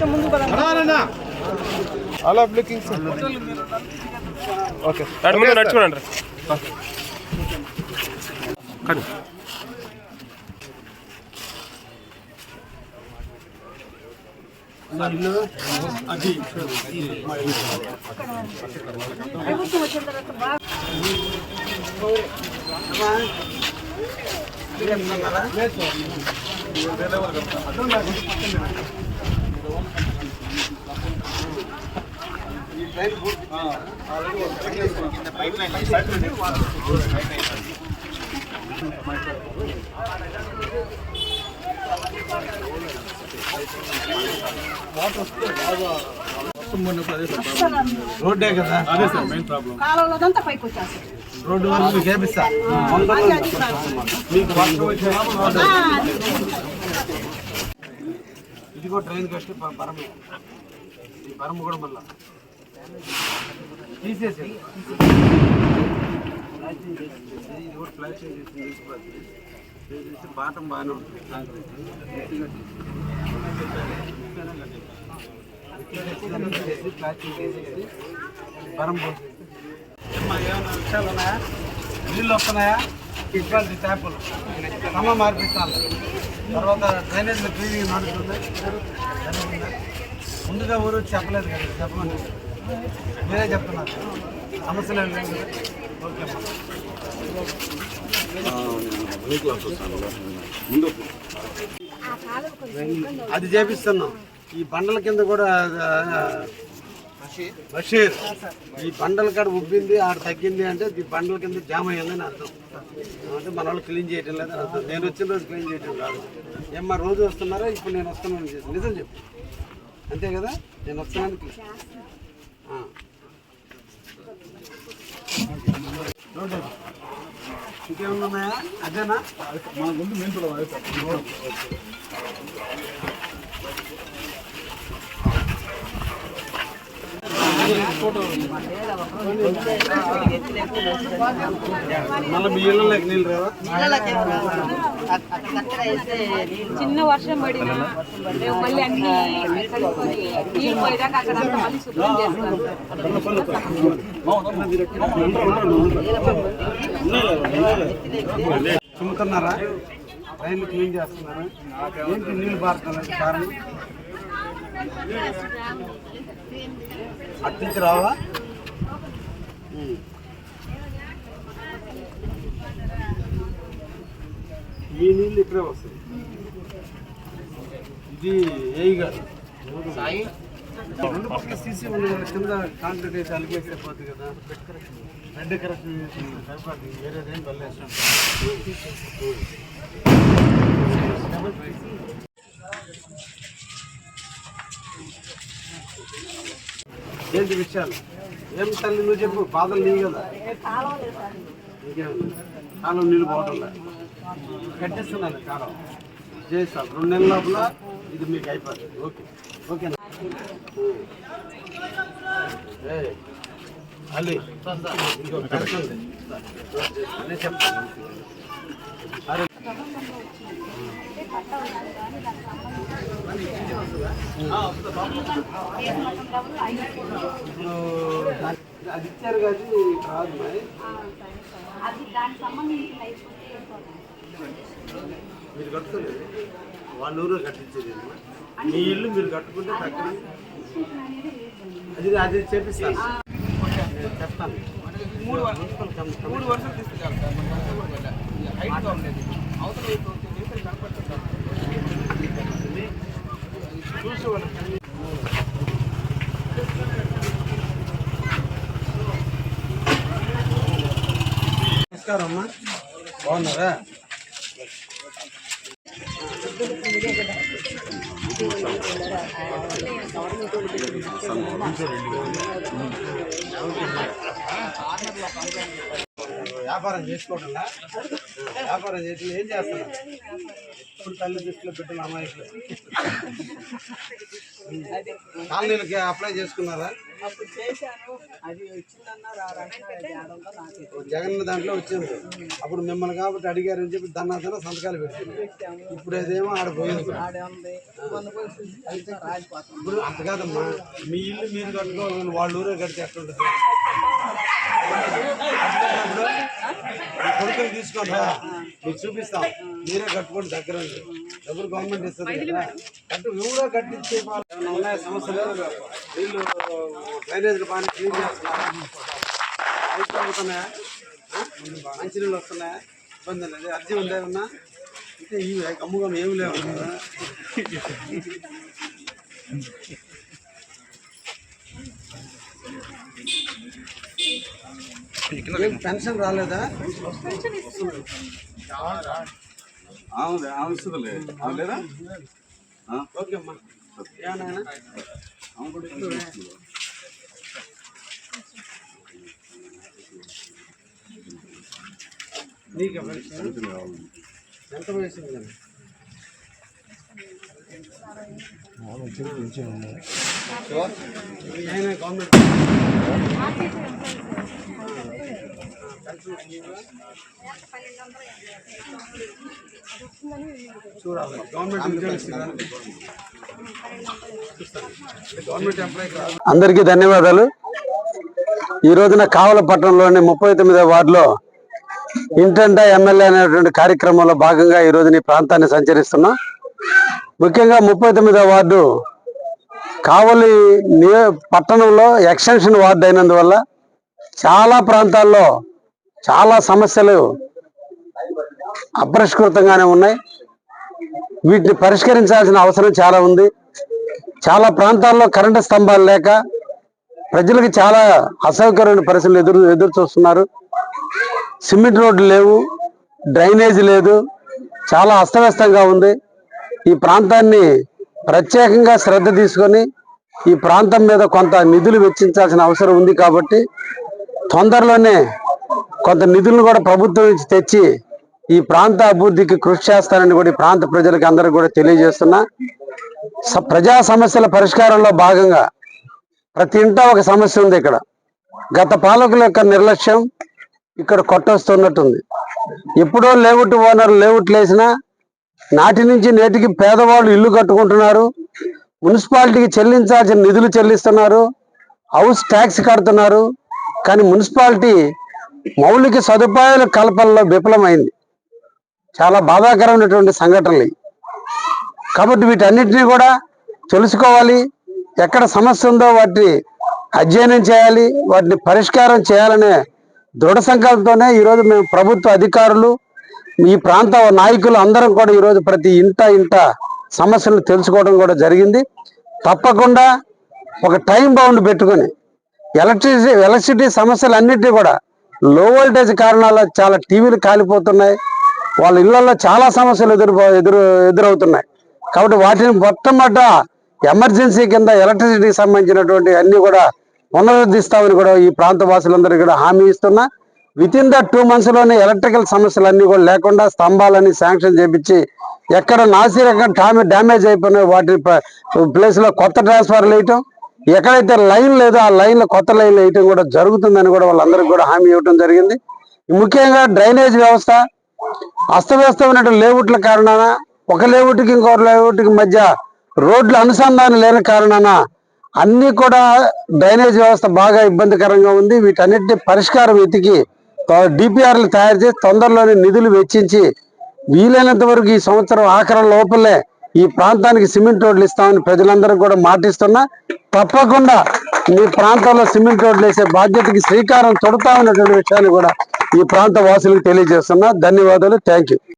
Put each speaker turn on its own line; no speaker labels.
కొంచెం ముందు
అలా బ్లికింగ్ సార్. ఓకే.
ముందు నడుచుకోండి కానీ
ప్రభుత్వం వచ్చిన తర్వాత బాగా
రోడ్డే కదా?
కాలంలో అంతా పైకి వచ్చేస్తారు
రోడ్డు వరకు మీకు వేపిస్తా
అది అది ప్రాబ్లం.
మీకు
అది.
ఇదిగో ట్రైన్ కట్టి పరమ ఈ పరమ కూడా మళ్ళా. తీసేసి ఇది కూడా ప్లాస్టింగ్ చేసి తీసిపోతుంది చేసేసి బాటం బాగానే ఉంటుంది చేసి ప్లాస్టింగ్ చేసేసి పరం పోసేసి అమ్మా, ఏమైనా విషయాలు ఉన్నాయా నీళ్ళు వస్తున్నాయా ఇటువంటి ట్యాపులు. క్రమ మార్పిస్తాను. తర్వాత డ్రైనేజ్ క్లీనింగ్ నడుస్తుంది ముందుగా ఊరు చెప్పలేదు కదా చెప్పమని మీరే చెప్తున్నారు. సమస్యలు ఓకే అది చేపిస్తున్నాం. ఈ బండల కింద కూడా బషీర్. ఈ బండల కాడ ఉబ్బింది ఆడ తగ్గింది అంటే ఈ బండల కింద జామ్ అయ్యిందని అర్థం. అంటే మన వాళ్ళు క్లీన్ చేయటం లేదు అర్థం. నేను వచ్చిన రోజు క్లీన్ చేయటం కాదు. ఏమ్మా రోజు వస్తున్నారా? ఇప్పుడు నేను వస్తున్నాను చేసి నిజం చెప్పు. అంతే కదా? నేను వస్తున్నాను ఆ. రోడ్డు అది. ఇంకేమన్నా ఉన్నాయా? అదేనా? మన ముందు మేము మళ్ళీ మీ ఇళ్ళలోకి నీళ్ళు రావా
చిన్న వర్షం పడినా మేము మళ్ళీ అన్ని నీళ్ళు పోయేదాకా అక్కడ మళ్ళీ శుభ్రం చేస్తాం.
చుమ్ముతున్నారా? రైలు క్లీన్ చేస్తున్నారా. ఏంటి నీళ్ళు పారుతున్నారు? కారణం అటు నుంచి రావా. ఈ నీళ్ళు ఇక్కడే వస్తాయి. ఇది ఏయి గారు. రెండు పక్కల సీసీ ఉంది కదా, కింద కాంక్రీట్ వేసి అలిగేసి పోతుంది కదా. రెండు కరెక్షన్ సరిపోతుంది. వేరేదేం వెళ్ళేసాం ఏంటి విషయాలు? ఏం తల్లి నువ్వు చెప్పు బాధలు నీవు కదా? కాలం నీళ్ళు పోవటం కట్టేస్తున్నాను కాలం చేస్తాను రెండు నెలల లోపల ఇది మీకు అయిపోతుంది ఓకే. ఓకేనా అల్లి చెప్తాను. అరే. ఇప్పుడు అది ఇచ్చారు కానీ కాదు మరి మీరు కట్టుకోలేదు వాళ్ళ ఊరు కట్టించేది మీ ఇల్లు మీరు కట్టుకుంటే పక్కన అది అది చేపిస్తాను నేను చెప్తాను మూడు మూడు వర్షాలు తీసుకెళ్ళాలి చూసి వాళ్ళకి నమస్కారం అమ్మా బాగున్నారా వ్యాపారం చేసుకోకుండా వ్యాపారం చేసి ఏం చేస్తున్నారు ఇప్పుడు తల్లి దృష్టిలో పెట్టిన అమాయకులు కాలనీలకి అప్లై చేసుకున్నారా?
అప్పుడు చేశాను. అది
జగన్ దాంట్లో వచ్చింది. అప్పుడు మిమ్మల్ని కాబట్టి అడిగారని చెప్పి దన్నాదన సంతకాలు పెట్టారు ఇప్పుడు అదేమో ఆడ పోయింది.
ఆడే ఉంది. మొన్న పోయి చూసి అయితే రాజిపోతాం
ఇప్పుడు అంత కాదమ్మా. మీ ఇల్లు మీరు కట్టుకోవాలి వాళ్ళ ఊరే కడితే ఎట్లుంటుంది తీసుకొని రా మీకు చూపిస్తాం. మీరే కట్టుకోండి దగ్గర ఉంది. డబ్బులు గవర్నమెంట్ ఇస్తుంది కదా. కట్టు ఎవరో కట్టించే ఉన్నాయి సమస్యలు వీళ్ళు డ్రైనేజ్లు బాగా క్లీన్ చేస్తున్నారు. పైపులు అవుతున్నాయా ఆ? మంచినీళ్ళు వస్తున్నాయా? ఇబ్బంది లేదు. అర్జీ ఉందా ఉన్నా అంటే ఇవి అమ్ముగా ఏమి లేవు. పెన్షన్ ఏం రాలేదా
లేదా
ఓకే అమ్మా. నీకే ఎంత వయసు చూడాలి గవర్నమెంట్ అందరికీ ధన్యవాదాలు. ఈ రోజున కావలపట్నంలోని ముప్పై తొమ్మిదో వార్డులో ఇంటంటా ఎమ్మెల్యే అనేటువంటి కార్యక్రమంలో భాగంగా ఈ రోజున ఈ ప్రాంతాన్ని సంచరిస్తున్నాం. ముఖ్యంగా ముప్పై తొమ్మిదో వార్డు కావలి నియో పట్టణంలో ఎక్స్టెన్షన్ వార్డు అయినందువల్ల చాలా ప్రాంతాల్లో చాలా సమస్యలు అపరిష్కృతంగానే ఉన్నాయి. వీటిని పరిష్కరించాల్సిన అవసరం చాలా ఉంది. చాలా ప్రాంతాల్లో కరెంటు స్తంభాలు లేక ప్రజలకు చాలా అసౌకర్యమైన పరిస్థితులు ఎదురు ఎదురు చూస్తున్నారు. సిమెంట్ రోడ్లు లేవు డ్రైనేజ్ లేదు. చాలా అస్తవ్యస్తంగా ఉంది. ఈ ప్రాంతాన్ని ప్రత్యేకంగా శ్రద్ధ తీసుకొని ఈ ప్రాంతం మీద కొంత నిధులు వెచ్చించాల్సిన అవసరం ఉంది కాబట్టి తొందరలోనే కొంత నిధులను కూడా ప్రభుత్వం నుంచి తెచ్చి ఈ ప్రాంత అభివృద్ధికి కృషి చేస్తానని కూడా ప్రాంత ప్రజలకు అందరూ కూడా తెలియజేస్తున్నా. స- ప్రజా సమస్యల పరిష్కారంలో భాగంగా ప్రతి ఇంటా ఒక సమస్య ఉంది ఇక్కడ. గత పాలకుల యొక్క నిర్లక్ష్యం ఇక్కడ కొట్టొస్తున్నట్టుంది. ఎప్పుడో లేవుట్ ఓనర్ లేవుట్లు వేసినా నాటి నుంచి నేటికి పేదవాళ్ళు ఇల్లు కట్టుకుంటున్నారు. మున్సిపాలిటీకి చెల్లించాల్సిన నిధులు చెల్లిస్తున్నారు. హౌస్ ట్యాక్స్ కడుతున్నారు. కానీ మున్సిపాలిటీ మౌలిక సదుపాయాల కల్పనలో విఫలమైంది. చాలా బాధాకరమైనటువంటి సంఘటనలు కాబట్టి వీటన్నిటిని కూడా తెలుసుకోవాలి. ఎక్కడ సమస్య ఉందో వాటిని అధ్యయనం చేయాలి. వాటిని పరిష్కారం చేయాలనే దృఢ సంకల్పంతోనే ఈరోజు మేము ప్రభుత్వ అధికారులు ఈ ప్రాంత నాయకులు అందరం కూడా ఈరోజు ప్రతి ఇంట ఇంట సమస్యలు తెలుసుకోవడం కూడా జరిగింది. తప్పకుండా ఒక టైం బౌండ్ పెట్టుకొని ఎలక్ట్రిసిటీ ఎలక్ట్రిసిటీ సమస్యలు అన్నిటినీ కూడా లో వోల్టేజ్ కారణాల చాలా టీవీలు కాలిపోతున్నాయి. వాళ్ళ ఇళ్ళలో చాలా సమస్యలు ఎదురు ఎదురు ఎదురవుతున్నాయి. కాబట్టి వాటిని మొట్టమొదట ఎమర్జెన్సీ కింద ఎలక్ట్రిసిటీకి సంబంధించినటువంటి అన్ని కూడా పునరుద్ధరిస్తామని కూడా ఈ ప్రాంత వాసులందరికీ కూడా హామీ ఇస్తున్నా. విత్ ఇన్ ద టూ మంత్స్లోనే ఎలక్ట్రికల్ సమస్యలన్నీ కూడా లేకుండా స్తంభాలన్నీ శాంక్షన్ చేపించి ఎక్కడ నాసిరకంగా టామే డ్యామేజ్ అయిపోయినాయి వాటి ప్లేస్లో కొత్త ట్రాన్స్ఫర్లు వేయటం ఎక్కడైతే లైన్ లేదో ఆ లైన్లో కొత్త లైన్ వేయటం కూడా జరుగుతుందని కూడా వాళ్ళందరికీ కూడా హామీ ఇవ్వడం జరిగింది. ముఖ్యంగా డ్రైనేజ్ వ్యవస్థ అస్తవ్యస్తమైన లేఅవుట్ల కారణాన ఒక లేఅవుట్కి ఇంకో లేఅవుట్కి మధ్య రోడ్ల అనుసంధానం లేని కారణాన అన్నీ కూడా డ్రైనేజ్ వ్యవస్థ బాగా ఇబ్బందికరంగా ఉంది. వీటన్నిటిని పరిష్కారం వెతికి డిపిఆర్లు తయారు చేసి తొందరలోనే నిధులు వెచ్చించి వీలైనంత వరకు ఈ సంవత్సరం ఆఖరం లోపలే ఈ ప్రాంతానికి సిమెంట్ రోడ్లు ఇస్తామని ప్రజలందరూ కూడా మాటిస్తున్నా తప్పకుండా మీ ప్రాంతంలో సిమెంట్ రోడ్లు వేసే బాధ్యతకి శ్రీకారం చుడతామన్నటువంటి విషయాన్ని కూడా ఈ ప్రాంత వాసులకు తెలియజేస్తున్నా. ధన్యవాదాలు. Thank you